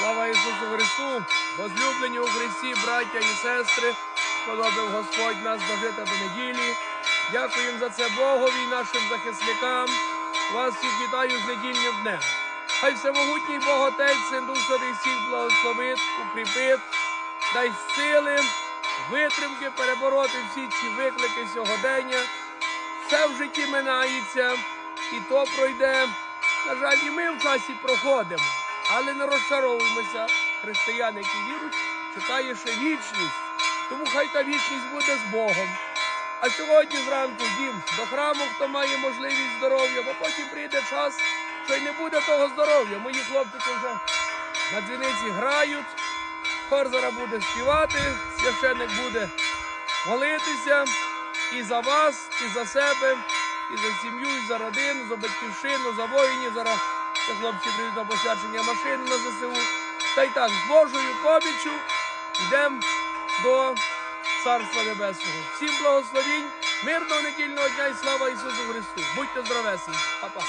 Слава Ісусу Христу! Возлюблені у Христі, браття і сестри, сподобав Господь нас дожити до неділі. Дякуємо за це Богові і нашим захисникам. Вас всіх вітаю з недільним днем. Хай всемогутній Бог Отець, Син Дух Святий всіх благословить, укріпить, дай сили, витримки перебороти всі ці виклики сьогодення. Все в житті минається, і то пройде. На жаль, і ми в часі проходимо, але не розчаровуємося. Християни, які вірують, чекає ще вічність. Тому хай та вічність буде з Богом. А сьогодні зранку йдім до храму, хто має можливість здоров'я, бо потім прийде час, що й не буде того здоров'я. Мої хлопчики вже на дзвіниці грають, хор зараз буде співати, священник буде молитися і за вас, і за себе, і за сім'ю, і за родину, за батьківщину, за воїнів. Зараз ще хлопці прийдуть на посвячення машини на ЗСУ. Та й так, з Божою поміччю йдемо до Царства Небесного. Всім благословінь, мирного недільного дня і слава Ісусу Христу. Будьте здоровесні. Па-па.